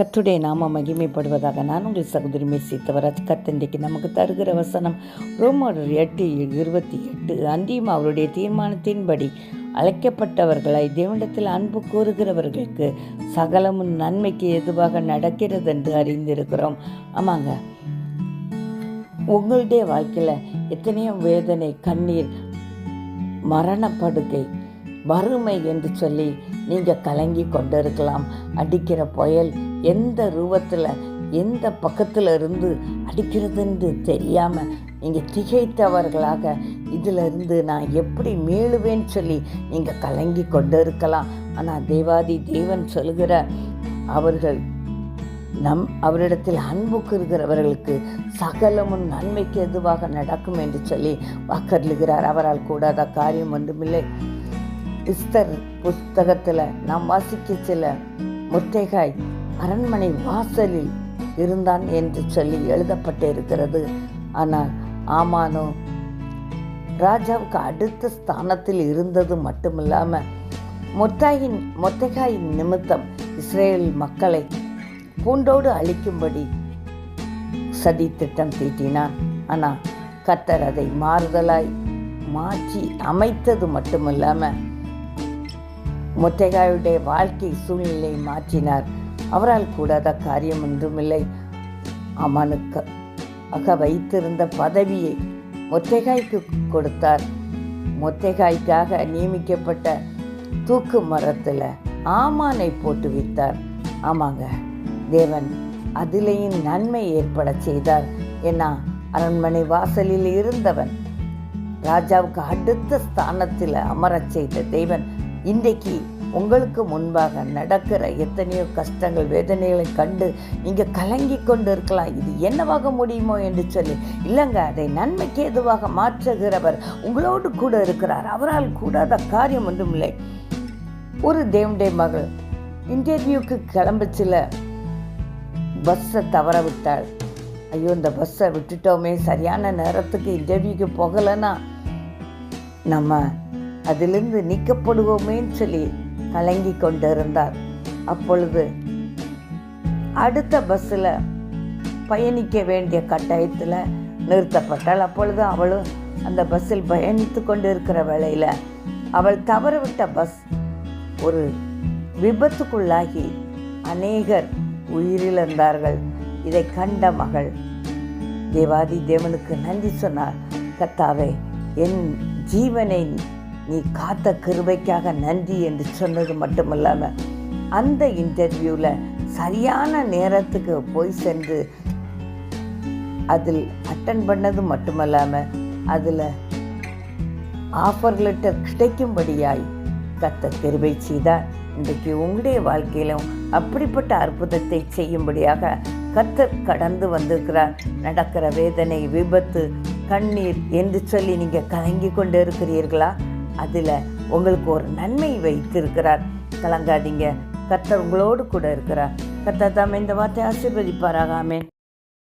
கர்த்தருடைய நாம மகிமைப்படுவதாக நான் உங்கள் சகோதரி மெசித்தவராஜ் கத்தண்டைக்கு நமக்கு தருகிற வசனம் ரோமர் எட்டு இருபத்தி எட்டு. அந்தியும் அவருடைய தீர்மானத்தின்படி அழைக்கப்பட்டவர்களாய் தேவனிடத்தில் அன்பு கூறுகிறவர்களுக்கு சகலமும் நன்மைக்கு எதுவாக நடக்கிறது என்று அறிந்திருக்கிறோம். ஆமாங்க. உங்களுடைய வாழ்க்கையில் எத்தனையோ வேதனை கண்ணீர் மரணப்படுகை வறுமை என்று சொல்லி நீங்கள் கலங்கி கொண்டிருக்கலாம். அடிக்கிற புயல் எந்த ரூபத்தில் எந்த பக்கத்தில் இருந்து அடிக்கிறதுன்னு தெரியாமல் நீங்கள் திகைத்தவர்களாக இதிலிருந்து நான் எப்படி மீளுவேன்னு சொல்லி நீங்கள் கலங்கி கொண்டு இருக்கலாம் ஆனால் தேவாதி தேவன் சொல்கிற அவர்கள் நம் அவரிடத்தில் அன்பு கூறுகிறவர்களுக்கு சகலமும் நன்மைக்கு எதுவாக நடக்கும் என்று சொல்லி வாக்கருளுகிறார் அவரால் கூடாத காரியம் ஒன்றுமில்லை. இஸ்தர் புஸ்தகத்தில் நாம் வாசிக்க சில முத்தைகாய் அரண்மனை வாசலில் இருந்தான் என்று சொல்லி எழுதப்பட்டு இருக்கிறது ஆனால் ஆமானோ ராஜாவுக்கு அடுத்த ஸ்தானத்தில் இருந்தது மட்டுமில்லாமல் மொத்தாயின் மொத்தகாயின் நிமித்தம் இஸ்ரேல் மக்களை பூண்டோடு அழிக்கும்படி சதி திட்டம் தீட்டினான். ஆனால் கத்தர் அதை மாறுதலாய் மாற்றி அமைத்தது மட்டுமில்லாமல் முத்தைகாயுடைய வாழ்க்கை சூழ்நிலையை மாற்றினார். அவரால் கூடாத காரியம் ஒன்றுமில்லை. அமனுக்கு அக வைத்திருந்த பதவியை மொத்தைகாய்க்கு கொடுத்தார். மொத்தைகாய்க்காக நியமிக்கப்பட்ட தூக்கு மரத்தில் ஆமானை போட்டு வித்தார். ஆமாங்க தேவன் அதிலேயும் நன்மை ஏற்பட செய்தார் ஏன்னா அரண்மனை வாசலில் இருந்தவன் ராஜாவுக்கு அடுத்த ஸ்தானத்தில் அமரச் செய்த தேவன் இன்றைக்கு உங்களுக்கு முன்பாக நடக்கிற எத்தனையோ கஷ்டங்கள் வேதனைகளை கண்டு நீங்கள் கலங்கி கொண்டு இருக்கலாம் இது என்னவாக முடியுமோ என்று சொல்லி. இல்லைங்க அதை நன்மைக்கு எதுவாக மாற்றுகிறவர் உங்களோடு கூட இருக்கிறார். அவரால் கூடாத காரியம் ஒன்றும் இல்லை. ஒரு தேவனுடைய மகள் இன்டர்வியூக்கு கிளம்பச்சில பஸ்ஸை தவற விட்டாள். ஐயோ இந்த பஸ்ஸை விட்டுட்டோமே சரியான நேரத்துக்கு இன்டர்வியூக்கு போகலைன்னா நம்ம அதிலிருந்து நீக்கப்படுவோமேன்னு சொல்லி கலங்கி கொண்டிருந்தார். அப்பொழுது அடுத்த பஸ்ஸில் பயணிக்க வேண்டிய கட்டாயத்தில் நிறுத்தப்பட்டாள். அப்பொழுது அவளும் அந்த பஸ்ஸில் பயணித்து கொண்டு இருக்கிற வேளையில் அவள் தவறவிட்ட பஸ் ஒரு விபத்துக்குள்ளாகி அநேகர் உயிரிழந்தார்கள். இதை கண்ட மகள் தேவாதி தேவனுக்கு நன்றி சொன்னார். கத்தாவே என் ஜீவனை நீ காத்த கிருபைக்காக நன்றி என்று சொன்னது மட்டுமல்லாமல் அந்த இன்டர்வியூவில் சரியான நேரத்துக்கு போய் சென்று அதில் அட்டன் பண்ணது மட்டுமல்லாமல் அதில் ஆஃபர் லெட்டர் கிடைக்கும்படியாய் கத்த கிருபை செய்தார். இன்றைக்கு உங்களுடைய வாழ்க்கையிலும் அப்படிப்பட்ட அற்புதத்தை செய்யும்படியாக கத்தர் கடந்து வந்திருக்கிறார். நடக்கிற வேதனை விபத்து கண்ணீர் என்று சொல்லி நீங்கள் கலங்கி கொண்டு இருக்கிறீர்களா அதில் உங்களுக்கு ஒரு நன்மை வைத்திருக்கிறார். கலங்காதீங்க. கர்த்தர் உங்களோடு கூட இருக்கிறார். கர்த்தர் தாமே இந்த வார்த்தை ஆசீர்வதிப்பாராக. ஆமேன்.